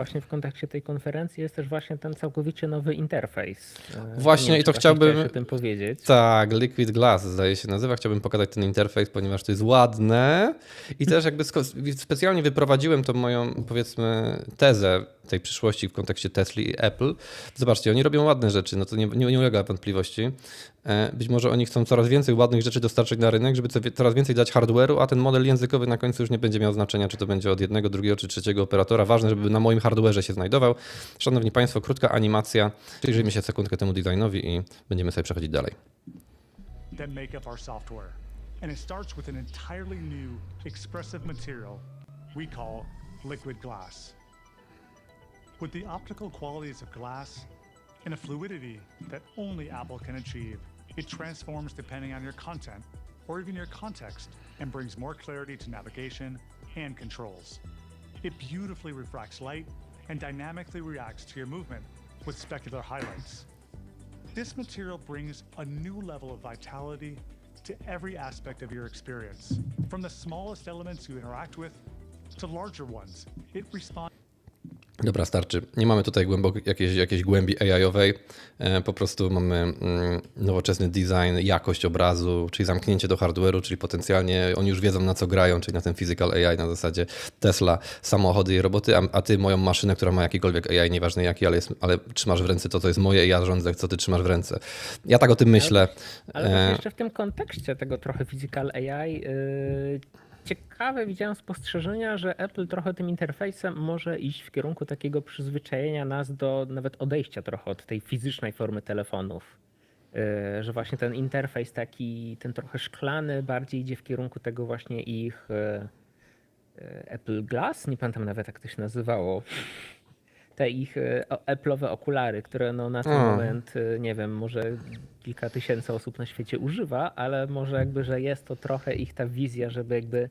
właśnie w kontekście tej konferencji jest też właśnie ten całkowicie nowy interfejs. E, Właśnie nie wiem, i to chciałbym- o tym powiedzieć. Tak, Liquid Glass zdaje się nazywa. Chciałbym pokazać ten interfejs, ponieważ to jest ładne i też jakby specjalnie wyprowadziłem tą moją, powiedzmy, tezę tej przyszłości w kontekście Tesla i Apple. Zobaczcie, oni robią ładne rzeczy, no to nie, nie, nie ulega wątpliwości. E, Być może oni chcą coraz więcej ładnych rzeczy dostarczyć na rynek, żeby co- coraz więcej dać hardware'u, a ten model językowy na końcu już nie będzie miał znaczenia, czy to będzie od jednego, drugiego czy trzeciego operatora. Ważne, żeby na moim hardware'ze się znajdował. Szanowni Państwo, krótka animacja. Przyjrzyjmy się sekundkę temu designowi i będziemy sobie przechodzić dalej. that make up our software. And it starts with an entirely new, expressive material we call liquid glass. With the optical qualities of glass and a fluidity that only Apple can achieve, it transforms depending on your content or even your context and brings more clarity to navigation and controls. It beautifully refracts light and dynamically reacts to your movement with specular highlights. This material brings a new level of vitality to every aspect of your experience. From the smallest elements you interact with to larger ones, it responds. Dobra, starczy. Nie mamy tutaj głębok, jakiejś, jakiejś głębi AI-owej. E, po prostu mamy mm, nowoczesny design, jakość obrazu, czyli zamknięcie do hardware'u, czyli potencjalnie oni już wiedzą na co grają, czyli na ten physical AI na zasadzie Tesla, samochody i roboty, a, a ty moją maszynę, która ma jakikolwiek AI, nieważne jaki, ale, jest, ale trzymasz w ręce to, co jest moje i ja rządzę, co ty trzymasz w ręce. Ja tak o tym myślę. Ale właśnie E, jeszcze w tym kontekście tego trochę physical AI yy, ciekawe widziałem spostrzeżenia, że Apple trochę tym interfejsem może iść w kierunku takiego przyzwyczajenia nas do nawet odejścia trochę od tej fizycznej formy telefonów. Yy, że właśnie ten interfejs taki, ten trochę szklany bardziej idzie w kierunku tego właśnie ich yy, yy, Apple Glass, nie pamiętam nawet jak to się nazywało. Te ich e, Apple'owe okulary, które no na ten moment, e, nie wiem, może kilka tysięcy osób na świecie używa, ale może jakby, że jest to trochę ich ta wizja, żeby jakby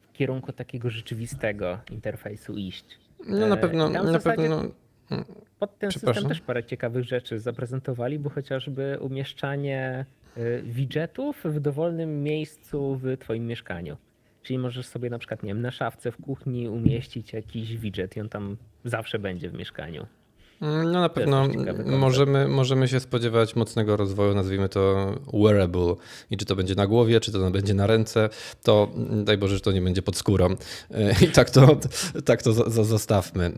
w kierunku takiego rzeczywistego interfejsu iść. no na E, pewno, na pewno Pod ten system też parę ciekawych rzeczy zaprezentowali, bo chociażby umieszczanie widgetów w dowolnym miejscu w twoim mieszkaniu. Czyli możesz sobie na przykład, nie wiem, na szafce w kuchni umieścić jakiś widget i on tam zawsze będzie w mieszkaniu. No na pewno możemy, możemy się spodziewać mocnego rozwoju, nazwijmy to wearable. I czy to będzie na głowie, czy to będzie na ręce, to mm, daj Boże, że to nie będzie pod skórą. E, I tak to, tak to zo- zo- zostawmy.